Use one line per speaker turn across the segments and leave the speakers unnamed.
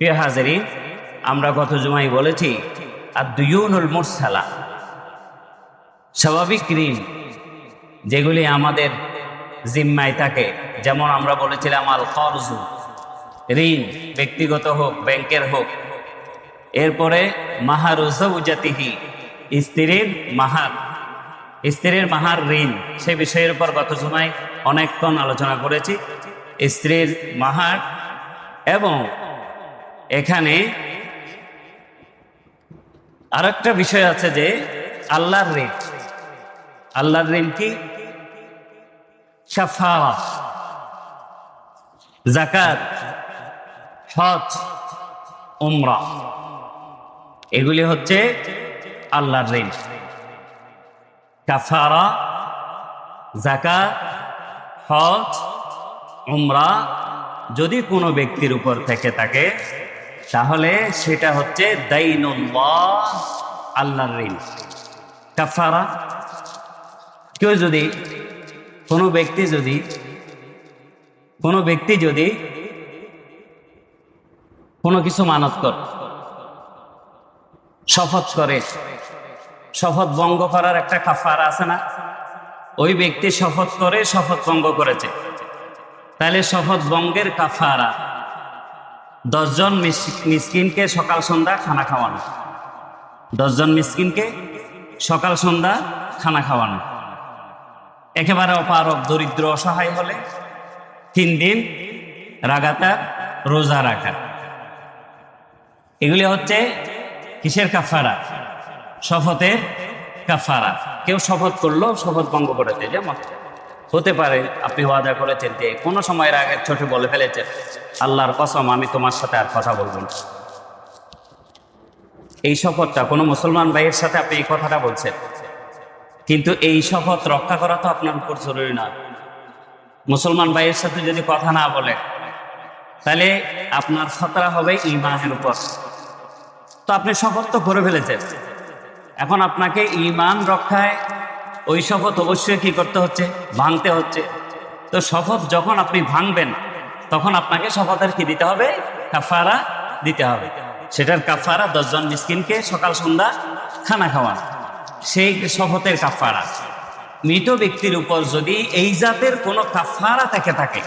প্রিয় হাজারি আমরা গত জুমাই বলেছি আর দুয়ুনুল মুরসালা। স্বাভাবিক ঋণ যেগুলি আমাদের জিম্মায় থাকে, যেমন আমরা বলেছিলাম আল খরজু ঋণ, ব্যক্তিগত হোক, ব্যাংকের হোক। এরপরে, মাহার উজাতিহি স্ত্রীর মাহার স্ত্রীর মাহার ঋণ, সে বিষয়ের উপর গত জুমায় অনেকক্ষণ আলোচনা করেছি। স্ত্রীর মাহার এবং এখানে আরেকটা বিষয় আছে যে আল্লাহর ঋণ। আল্লাহর ঋণ কি? জাকাত হজ। উমরা। এগুলি হচ্ছে আল্লাহর ঋণ। কাফারা জাকাত হজ, উমরা যদি কোনো ব্যক্তির উপর থেকে থাকে তাহলে সেটা হচ্ছে আল্লাহর ঋণ। কাফারা কেউ যদি, কোনো ব্যক্তি যদি, কোনো ব্যক্তি যদি কোনো কিছু মানত কর, শপথ করে, শপথ ভঙ্গ করার একটা কাফারা আছে না? ওই ব্যক্তি শপথ করে, শপথ ভঙ্গ করেছে। তাহলে শপথ ভঙ্গের কাফারা দশজন মিসকিনকে সকাল সন্ধ্যা খানা খাওয়ানো। দশজন মিসকিনকে সকাল সন্ধ্যা খানা খাওয়ানো। একেবারে অপারক দরিদ্র, অসহায় হলে তিন দিন রাগাতার রোজা রাখা। এগুলি হচ্ছে কিসের কাফারা? শপথের কাফারা। কেউ শপথ করল, শপথ ভঙ্গ করেছে যেমন হতে পারে, আপনি ওয়াদা করেছেন যে কোনো সময়ের আগে ছোট বলে ফেলেছেন। আল্লাহর কসম, আমি তোমার সাথে আর কথা বলব না। এই শপথটা কোনো মুসলমান ভাইয়ের সাথে আপনি এই কথাটা বলছেন। কিন্তু এই শপথ রক্ষা করা তো আপনার উপর জরুরি না। মুসলমান ভাইয়ের সাথে যদি কথা না বলে, তাহলে আপনার খতরা হবে ইমানের উপর। তো আপনি শপথ তো করে ফেলেছেন। এখন আপনাকে ইমান রক্ষায় ওই শপথ অবশ্যই কি করতে হচ্ছে? ভাঙতে হচ্ছে। তো শপথ যখন আপনি ভাঙবেন, তখন আপনাকে শপথের কি দিতে হবে? কাফারা দিতে হবে। সেটার কাফারা দশজন মিসকিনকে সকাল, সন্ধ্যা খানা খাওয়ান। সেই শপথের কাফারা। মৃত ব্যক্তির উপর যদি এই জাতের কোনো কাফারা থেকে থাকে,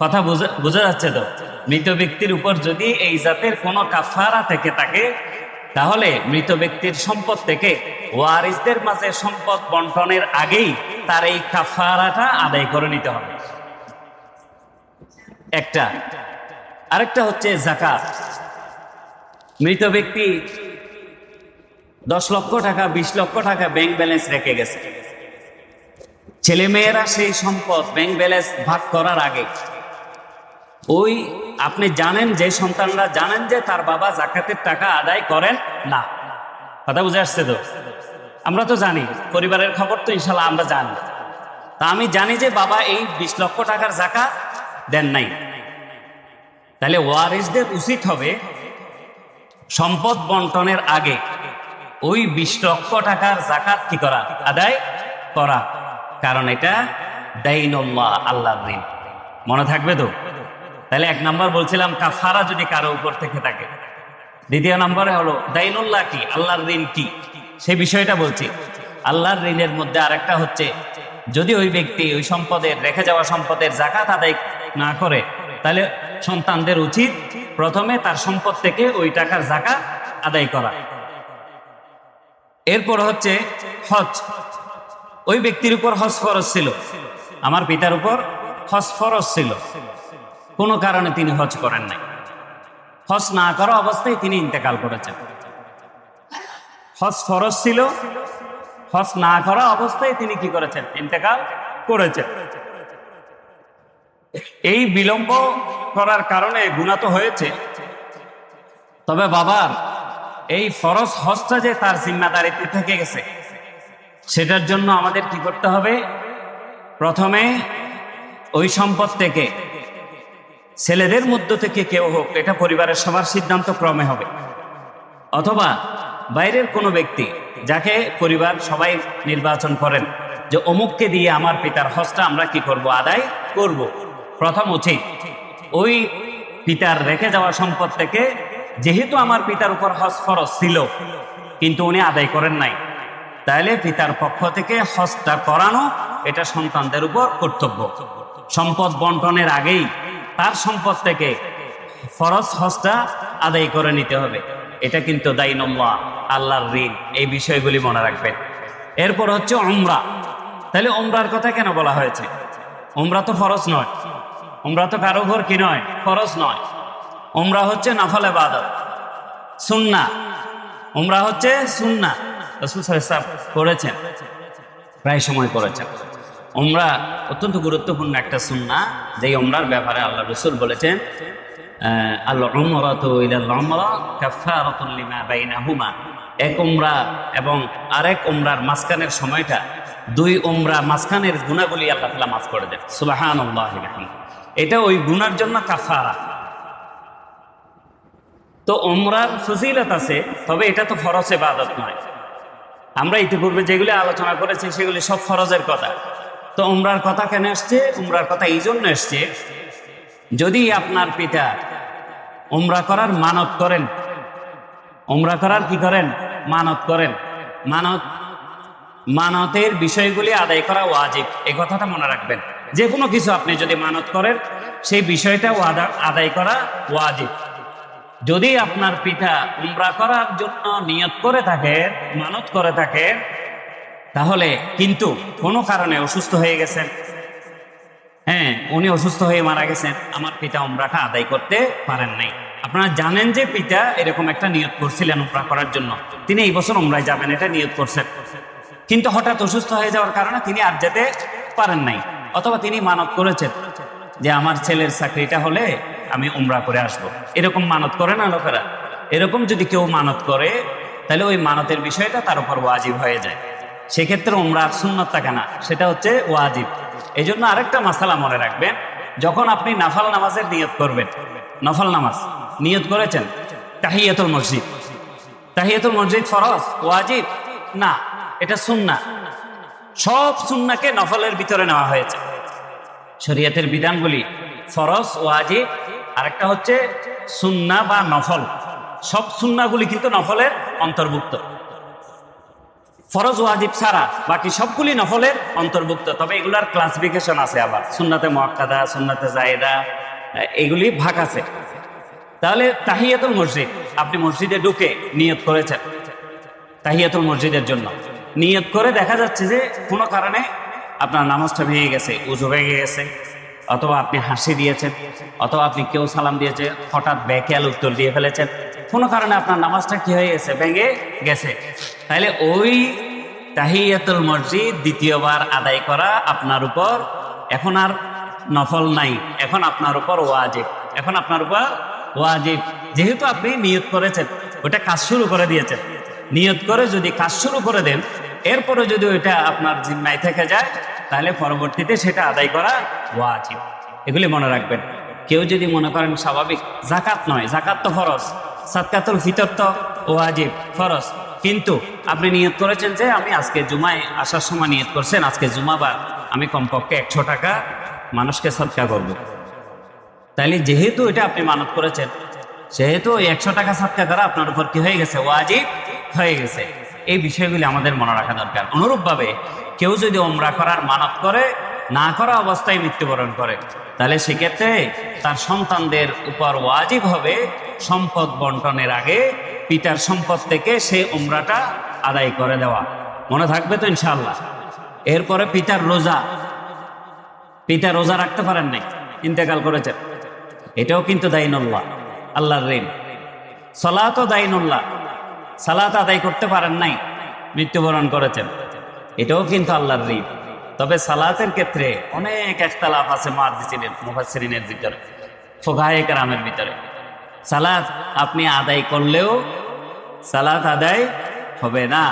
কথা বোঝা বোঝা যাচ্ছে তো? মৃত ব্যক্তির উপর যদি এই জাতের কোনো কাফারা থেকে থাকে তাহলে মৃত ব্যক্তির সম্পদ থেকে ওয়ারিসদের মাঝে সম্পদ বন্টনের আগেই তার এই কাফারাটা আদায় করে নিতে হবে। একটা। আরেকটা হচ্ছে জাকাত মৃত ব্যক্তি দশ লক্ষ টাকা, বিশ লক্ষ টাকা ব্যাংক ব্যালেন্স রেখে গেছে। ছেলেমেয়েরা সেই সম্পদ ব্যাংক ব্যালেন্স ভাগ করার আগে ওই আপনি জানেন যে সন্তানরা জানেন যে তার বাবা জাকাতের টাকা আদায় করেন না। কথা বুঝে আসছে তো? আমরা তো জানি, পরিবারের খবর তো ইনশাল্লাহ আমরা জানি। তা আমি জানি যে বাবা এই বিশ লক্ষ টাকার জাকা দেন নাই। তাহলে ওয়ারিসদের উচিত হবে সম্পদ বন্টনের আগে ওই বিশ লক্ষ টাকার জাকাত কি করা, আদায় করা। কারণ এটা দাইনুল্লাহ, আল্লাহর ঋণ। মনে থাকবে তো? তাহলে এক নম্বর বলছিলাম, কাফারা যদি কারও উপর থেকে থাকে। দ্বিতীয় নম্বরে হলো, দাইনুল্লাহ কি? আল্লাহর ঋণ কি? সে বিষয়টা বলছি। আল্লাহর ঋণের মধ্যে আরেকটা হচ্ছে, যদি ওই ব্যক্তি ওই সম্পদের, রেখে যাওয়া সম্পদের জাকাত আদায় না করে, তাহলে সন্তানদের উচিত প্রথমে তার সম্পদ থেকে ওই টাকার জাকাত আদায় করা। এরপর হচ্ছে হজ। ওই ব্যক্তির উপর হজ ফরজ ছিল। আমার পিতার উপর হজ ফরজ ছিল। কোনো কারণে তিনি হজ করেন নাই। হজ না করা অবস্থায় তিনি ইন্তেকাল করেছেন। হজ ফরজ ছিল। হজ না করা অবস্থায় তিনি কি করেছেন? ইন্তেকাল করেছেন। এই বিলম্ব করার কারণে গুণা তো হয়েছে। তবে বাবার এই ফরজ হজটা যে তার জিম্মাদারিতে থেকে গেছে, সেটার জন্য আমাদের কি করতে হবে? প্রথমে ওই সম্পদ থেকে ছেলেদের মধ্য থেকে কেউ হোক, এটা পরিবারের সবার সিদ্ধান্ত ক্রমে হবে। অথবা বাইরের কোনো ব্যক্তি যাকে পরিবার সবাই নির্বাচন করেন যে অমুককে দিয়ে আমার পিতার হজটা আমরা কি করব, আদায় করব। প্রথম উচিত, ওই পিতার রেখে যাওয়া সম্পদ থেকে যেহেতু আমার পিতার উপর হজ ফরজ ছিল, কিন্তু উনি আদায় করেন নাই তাহলে পিতার পক্ষ থেকে হজটা করানো এটা সন্তানদের উপর কর্তব্য। সম্পদ বন্টনের আগেই তার সম্পদ থেকে ফরজ হজটা আদায় করে নিতে হবে। এটা কিন্তু দাইনল্লাহ আল্লাহর ঋণ, এই বিষয়গুলি মনে রাখবেন। এরপর হচ্ছে উমরা। তাহলে উমরার কথা কেন বলা হয়েছে? উমরা তো ফরজ নয়। উমরা তো কারও ঘর কি নয়? ফরজ নয়। উমরা হচ্ছে নাফল এবাদত সুন্না উমরা হচ্ছে সুন্না রসুল সাহেব করেছেন। প্রায় সময় করেছেন। উমরা অত্যন্ত গুরুত্বপূর্ণ একটা সুন্না যেই ওমরার ব্যাপারে আল্লাহ রসুল বলেছেন আহ, আল উমরাতু ইলাল উমরা কাফফারাতুন লিমা বাইনাহুমা। এক উমরা এবং আরেক উমরার মাঝখানের সময়টা দুই উমরা মাঝখানের গুণাগুলি আল্লাহ তাআলা মাফ করে দেন। বিহামদিহি। এটা ওই গুনার জন্য কাফারা তো উমরার ফজিলত আছে তবে এটা তো ফরজ ইবাদত নয়। আমরা ইতিপূর্বে যেগুলি আলোচনা করেছি সেগুলি সব ফরজের কথা। তো উমরার কথা কেন আসছে উমরার কথা এই জন্য এসছে, যদি আপনার পিতা উমরা করার মানত করেন, উমরা করার কি করেন? মানত করেন। মানত, মানতের বিষয়গুলি আদায় করা ওয়াজিব। এই কথাটা মনে রাখবেন। যে কোনো কিছু আপনি যদি মানত করেন, সেই বিষয়টা আদায় করা ওয়াজিব। যদি আপনার পিতা উমরা করার জন্য নিয়ত করে থাকে, মানত করে থাকে তাহলে কিন্তু কোনো কারণে অসুস্থ হয়ে গেছেন। হ্যাঁ উনি অসুস্থ হয়ে মারা গেছেন। আমার পিতা উমরাটা আদায় করতে পারেন নাই। আপনারা জানেন যে পিতা এরকম একটা নিয়ত করছিলেন উমরা করার জন্য। তিনি এই বছর উমরায় যাবেন, এটা নিয়ত করছেন। কিন্তু হঠাৎ অসুস্থ হয়ে যাওয়ার কারণে তিনি আর যেতে পারেন নাই। অথবা তিনি মানত করেছেন যে আমার ছেলের চাকরিটা হলে আমি উমরা করে আসব। এরকম মানত করে না লোকেরা? এরকম যদি কেউ মানত করে, তাহলে ওই মানতের বিষয়টা তার উপর ওয়াজিব হয়ে যায়। সেক্ষেত্রে উমরার সুন্নত থাকে না, সেটা হচ্ছে ওয়াজিব। এই জন্য আরেকটা মাসালা মনে রাখবেন, যখন আপনি নাফাল নামাজের নিয়ত করবেন, নফল নামাজ নিয়ত করেছেন, তাহিয়াতুল মসজিদ। তাহিয়াতুল মসজিদ ফরজ, ওয়াজিব? না, এটা সুন্না সব সুন্নাকে নফলের ভিতরে নেওয়া হয়েছে। শরীয়তের বিধানগুলি ফরজ, ওয়াজিব, আরেকটা হচ্ছে সুন্না বা নফল। সব সুন্নাগুলি কিন্তু নফলের অন্তর্ভুক্ত। ফরজ ওয়াজিব ছাড়া বাকি সবগুলি নফলের অন্তর্ভুক্ত। তবে এগুলার ক্লাসিফিকেশন আছে আবার। সুন্নাতে মহাক্কাদা সুন্নাতে জায়দা এগুলি ভাগ আছে। তাহলে তাহিয়াতুল মসজিদ, আপনি মসজিদে ঢুকে নিয়ত করেছেন। তাহিয়াতুল মসজিদের জন্য। নিয়ত করে দেখা যাচ্ছে যে কোনো কারণে আপনার নামাজটা ভেঙে গেছে, উজু ভেঙে গেছে, অথবা আপনি হাসি দিয়েছেন, অথবা আপনি কেউ সালাম দিয়েছে, হঠাৎ ব্যাকেল উত্তর দিয়ে ফেলেছেন। কোনো কারণে আপনার নামাজটা কি হয়ে গেছে? ভেঙে গেছে। তাহলে ওই তাহিয়াতুল মসজিদ দ্বিতীয়বার আদায় করা আপনার উপর এখন আর নফল নাই। এখন আপনার উপর ওয়াজিব। এখন আপনার উপর ওয়াজিব। যেহেতু আপনি নিয়ত করেছেন ওটা কাজ শুরু করে দিয়েছেন। নিয়ত করে যদি কাজ শুরু করে দেন, এরপরে যদি ওইটা আপনার জিম্মায় থেকে যায়, তাহলে পরবর্তীতে সেটা আদায় করা ওয়াজিব। এগুলি মনে রাখবেন। কেউ যদি মনে করেন স্বাভাবিক, জাকাত নয়, জাকাত তো ফরজ। সাতকাতুল ফিতর তো ওয়াজিব, ফরজ। কিন্তু আপনি নিয়ত করেছেন যে আমি আজকে জুমায় আসার সময় নিয়ত করছেন, আজকে জুমাবার আমি কমপক্ষে একশো টাকা মানুষকে সৎকা করব। তাইলে যেহেতু এটা আপনি মানত করেছেন, সেহেতু ওই একশো টাকা সাতকা করা আপনার উপর কি হয়ে গেছে? ওয়াজিব হয়ে গেছে। এই বিষয়গুলি আমাদের মনে রাখা দরকার। অনুরূপভাবে কেউ যদি ওমরা করার মানত করে না করা অবস্থায় মৃত্যুবরণ করে। তাহলে সেক্ষেত্রে তার সন্তানদের উপর ওয়াজিব হবে সম্পদ বন্টনের আগে পিতার সম্পদ থেকে সে উমরাটা আদায় করে দেওয়া। মনে থাকবে তো ইনশাল্লাহ এরপরে পিতার রোজা। পিতা রোজা রাখতে পারেন নাই, ইন্তেকাল করেছেন। এটাও কিন্তু দাইনুল্লাহ, আল্লাহর ঋণ। সলাতও দাইনুল্লাহ, সালাত আদায় করতে পারেন নাই, মৃত্যুবরণ করেছেন। এটাও কিন্তু আল্লাহর ঋণ। তবে সালাতের ক্ষেত্রে অনেক একতালাপ আছে মাদিসিনের মুফাসসিরিনের ভিতরে, ফোকাহে কারামের ভিতরে। সালাত আপনি আদায় করলেও সালাত আদায় হবে না।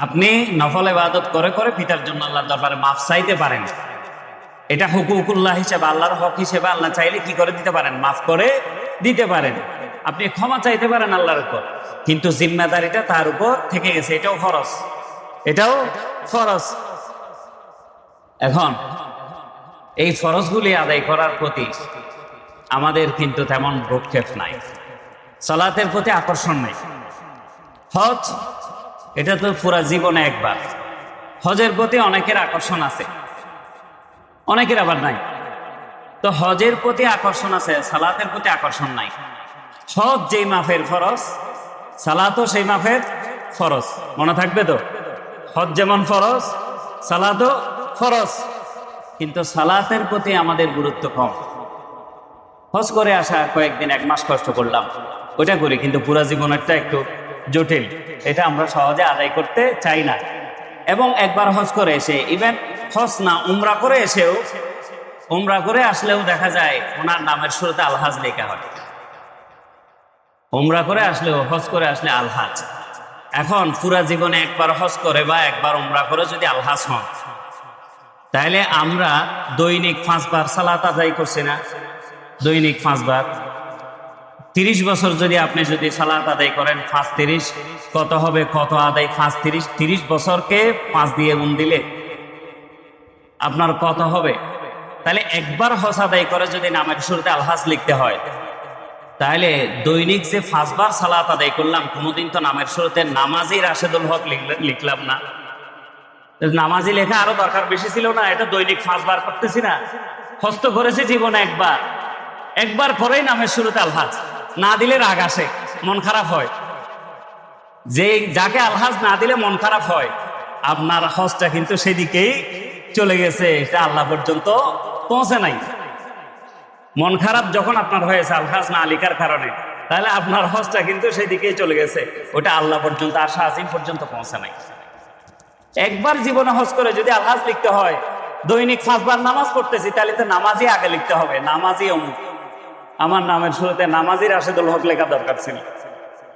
আপনি নফল ইবাদত করে করে পিতার জন্য আল্লাহর দরবারে মাফ চাইতে পারেন। এটা হুকুকুল্লাহ হিসেবে, আল্লাহর হক হিসেবে আল্লাহ চাইলে কি করে দিতে পারেন? মাফ করে দিতে পারেন। আপনি ক্ষমা চাইতে পারেন আল্লাহর উপর। কিন্তু জিম্মাদারিটা তার উপর থেকে গেছে। এটাও খরচ এটাও ফরজ। এখন এই ফরজগুলি আদায় করার প্রতি আমাদের কিন্তু তেমন ভ্রক্ষেপ নাই। সালাতের প্রতি আকর্ষণ নাই। হজ, এটা তো পুরা জীবনে একবার। হজের প্রতি অনেকের আকর্ষণ আছে। অনেকের আবার নাই। তো হজের প্রতি আকর্ষণ আছে, সালাতের প্রতি আকর্ষণ নাই। হজ যেই মাফের ফরজ, সালাতও সেই মাফের ফরজ। মনে থাকবে তো? হজ যেমন ফরজ, সালাতও ফরজ কিন্তু সালাতের প্রতি আমাদের গুরুত্ব কম। হজ করে আসা কয়েকদিন, এক মাস কষ্ট করলাম। ওইটা করি, কিন্তু পুরা জীবনেরটা একটু জটিল। এটা আমরা সহজে আদায় করতে চাই না। এবং একবার হজ করে এসে ইভেন হজ না, উমরা করে এসেও, উমরা করে আসলেও দেখা যায়, ওনার নামের শুরুতে আলহাজ লেখা হয়। উমরা করে আসলেও, হজ করে আসলে আলহাজ। এখন পুরা জীবনে একবার হজ করে বা একবার উমরা করে যদি আলহাজ হন তাহলে আমরা দৈনিক পাঁচবার সালাত আদায় করছি না? দৈনিক পাঁচবার। তিরিশ বছর যদি আপনি যদি সালাত আদায় করেন, পাঁচ তিরিশ। কত হবে? কত আদায়? পাঁচ তিরিশ। তিরিশ বছরকে পাঁচ দিয়ে গুণ দিলে আপনার কত হবে? তাহলে একবার হস আদায় করে যদি নামের শুরুতে আলহাজ লিখতে হয় তাহলে দৈনিক যে পাঁচবার সালাত আদায় করলাম, কোনোদিন তো নামের শুরুতে নামাজি রাশেদুল হক লিখলে- লিখলাম না। নামাজি লেখা আরও দরকার বেশি ছিল না, এটা দৈনিক পাঁচবার করতেছি না। হস্ত করেছি জীবনে একবার। একবার পরেই নামের শুরুতে আলহাজ। না দিলে রাগ আসে, মন খারাপ হয়। যে যাকে আলহাজ না দিলে মন খারাপ হয়, আপনার হজটা কিন্তু সেদিকেই চলে গেছে, এটা আল্লাহ পর্যন্ত পৌঁছে নাই। মন খারাপ যখন আপনার হয়েছে আলহাজ না আলিকার কারণে, তাহলে আপনার হজটা কিন্তু সেদিকেই চলে গেছে, ওটা আল্লাহ পর্যন্ত, আশা আজিম পর্যন্ত পৌঁছে নাই। একবার জীবনে হজ করে যদি আলহাজ লিখতে হয়, দৈনিক পাঁচবার নামাজ পড়তেছি, তাহলে তো নামাজই আগে লিখতে হবে, নামাজই অমুক। আমার নামের শুরুতে নামাজির রাশেদুল হক লেখা দরকার ছিল।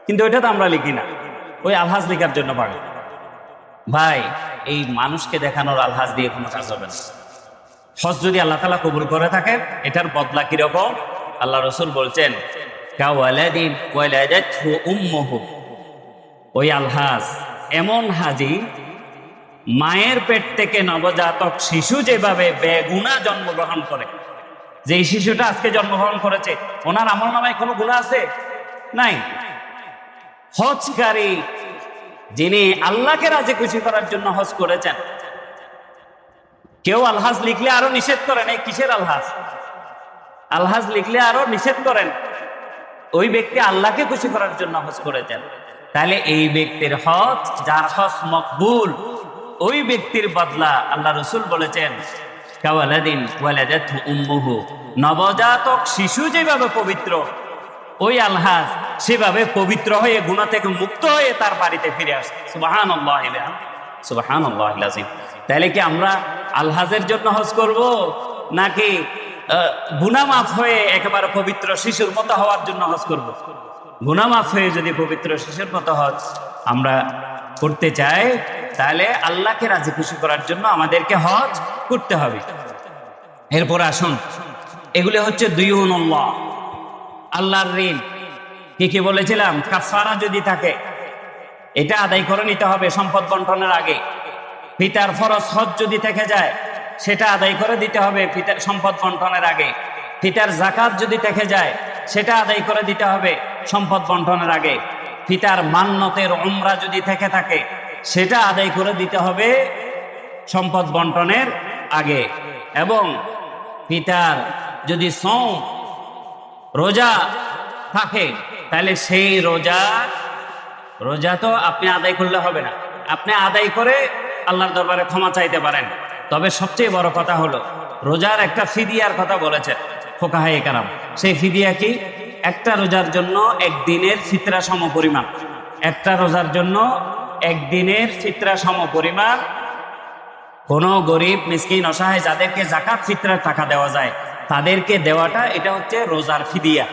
কিন্তু ওইটা তো আমরা লিখি না। ওই আলহাজ লেখার জন্য পারি। ভাই, এই মানুষকে দেখানোর আলহাজ দিয়ে কোনো কাজ হবে না। হজ যদি আল্লাহ তালা কবুল করে থাকেন এটার বদলা কীরকম আল্লাহ রসুল বলছেন ওই আলহাজ এমন হাজি মায়ের পেট থেকে নবজাতক শিশু যেভাবে বেগুনা জন্মগ্রহণ করে যে শিশুটা আজকে জন্মগ্রহণ করেছে, ওনার আমল নামায় কোনো গুণা আছে? নাই। হজকারী যিনি আল্লাহকে রাজি খুশি করার জন্য হজ করেছেন, কেউ আলহাজ লিখলে আরও নিষেধ করেন, এই কিসের আলহাজ? আলহাজ লিখলে আরও নিষেধ করেন, ওই ব্যক্তি আল্লাহকে খুশি করার জন্য হজ করেছেন। তাহলে এই ব্যক্তির হজ, যার হজ মকবুল ওই ব্যক্তির বদলা আল্লাহ রসুল বলেছেন নবজাতক শিশু যেভাবে পবিত্র, ওই আলহাজ সেভাবে পবিত্র হয়ে গুণা থেকে মুক্ত হয়ে তার বাড়িতে ফিরে আসে। সুবাহান সুবাহান তাহলে কি আমরা আলহাজের জন্য হজ করব, নাকি গুনামাফ হয়ে একেবারে পবিত্র শিশুর মতো হওয়ার জন্য হজ করব? গুনামাফ হয়ে যদি পবিত্র শিশুর মতো হজ আমরা করতে চাই তাহলে আল্লাহকে রাজি খুশি করার জন্য আমাদেরকে হজ করতে হবে। এরপর আসুন। এগুলি হচ্ছে দুই আল্লাহ আল্লাহর ঋণ। কি কি বলেছিলাম? কাফারা যদি থাকে, এটা আদায় করে নিতে হবে সম্পদ বন্টনের আগে। পিতার ফরজ হজ যদি থেকে যায়, সেটা আদায় করে দিতে হবে পিতার সম্পদ বন্টনের আগে। পিতার জাকাত যদি থেকে যায়, সেটা আদায় করে দিতে হবে সম্পদ বন্টনের আগে। পিতার মান্যতের উমরা যদি থেকে থাকে সেটা আদায় করে দিতে হবে সম্পদ বন্টনের আগে। এবং পিতার যদি সৌ রোজা থাকে, তাহলে সেই রোজা রোজা তো আপনি আদায় করলে হবে না। আপনি আদায় করে আল্লাহর দরবারে ক্ষমা চাইতে পারেন। তবে সবচেয়ে বড় কথা হলো, রোজার একটা ফিদিয়ার কথা বলেছেন ফোকাহাই কারাম। সেই ফিদিয়া কি? একটা রোজার জন্য একদিনের ফিতরা সম পরিমাণ। একটা রোজার জন্য একদিনের ফিতরা সম পরিমাণ। কোনো গরিব, মিসকিন, অসহায়, যাদেরকে জাকাত ফিতরার টাকা দেওয়া যায়, তাদেরকে দেওয়াটা এটা হচ্ছে রোজার ফিদিয়া।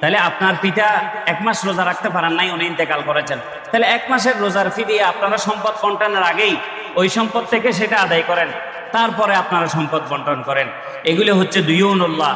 তাহলে আপনার পিতা এক মাস রোজা রাখতে পারেন নাই, উনি ইন্তেকাল করেছেন। তাহলে এক মাসের রোজার ফিদিয়া আপনারা সম্পদ বন্টনের আগেই ওই সম্পদ থেকে সেটা আদায় করেন, তারপরে আপনারা সম্পদ বন্টন করেন। এগুলো হচ্ছে দুইউনুল্লাহ।